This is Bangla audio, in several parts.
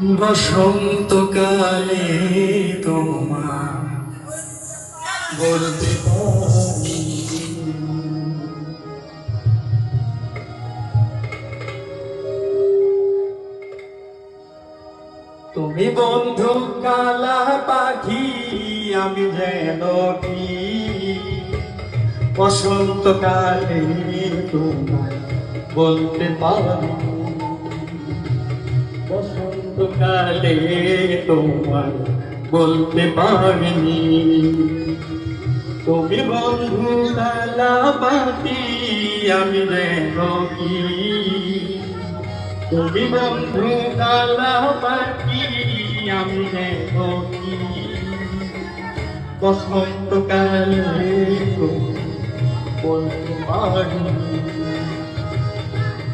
বসন্তকালে তোমার বলতে তুমি বন্ধু কালা পাখি আমি যেন কি? বসন্তকালে তোমার বলতে পারি বসন্তকালে তোমার বলতে পারিনি। তুমি বন্ধু কালা পাখি আমি যেন কি? তুমি বন্ধু কালা পাখি আমি যেন কি? বসন্তকালে বলতে পারি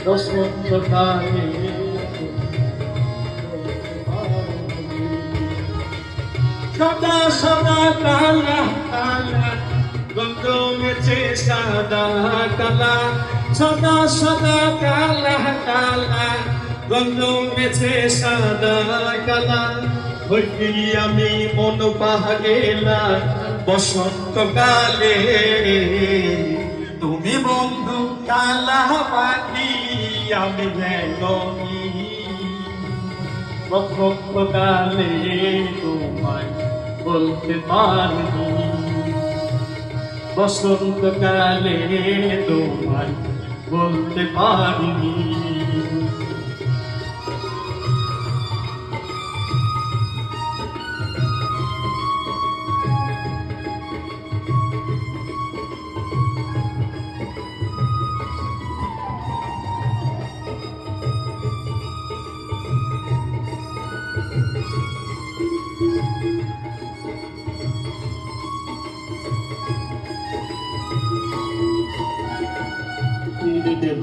বসন্তকালে সদা সদা, কালা কালা গন্ধ মেছে সাদা কালা। সদা সদা, কালা কালা গন্ধ মেছে সাদা কালা। হইলি আমি মন পাহা গেলা বসন্তকালে তুমি বন্ধু কালা পাখি, আমি কি বসন্তকালে তোমায় বলতে পারি বসন্তকালে তোমায় বলতে পারি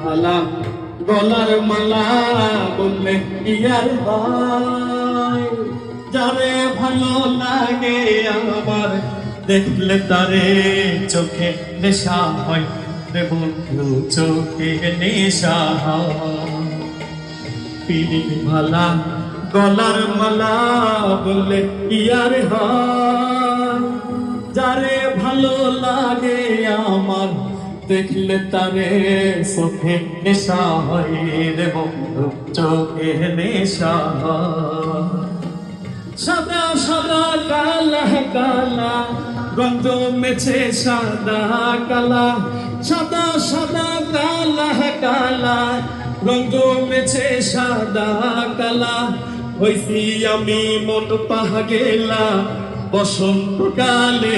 ভালা গলার মালা বললে, ইয়ার ভাই, যারে ভালো লাগে আমার, দেখলে তারে চোখে নেশা হয় রে বন্ধু চোখে নেশা হয়। পিলি ভালা গলার মালা বললে, ইয়ার হয় যারে ভালো লাগে আমার দেখলে তারে চোখে নেশা হয় রে বন্ধু, চোখে নেশা। সাদা সাদা, কালা কালা গন্ধ মেছে সাদা, কালা। সাদা সাদা, কালা কালা রঙ্গ মেছে সাদা, কালা। হইছি আমি মন পাহা গেলা বসন্তকালে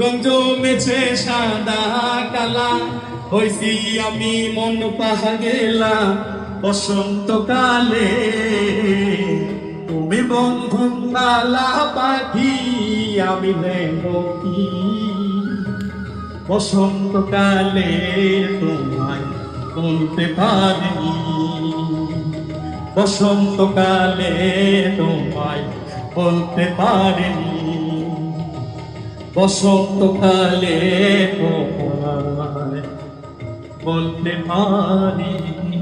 রং জমেছে সাদা কালা, হইছি আমি মন পাহা গেলা বসন্তকালে তুমি বন্ধু কালা পাখি, আমি কি? বসন্তকালে তোমায় বলতে পারিনি। বসন্তকালে তোমায় বলতে পারিনি। বসন্তকালে বলতে পারিনি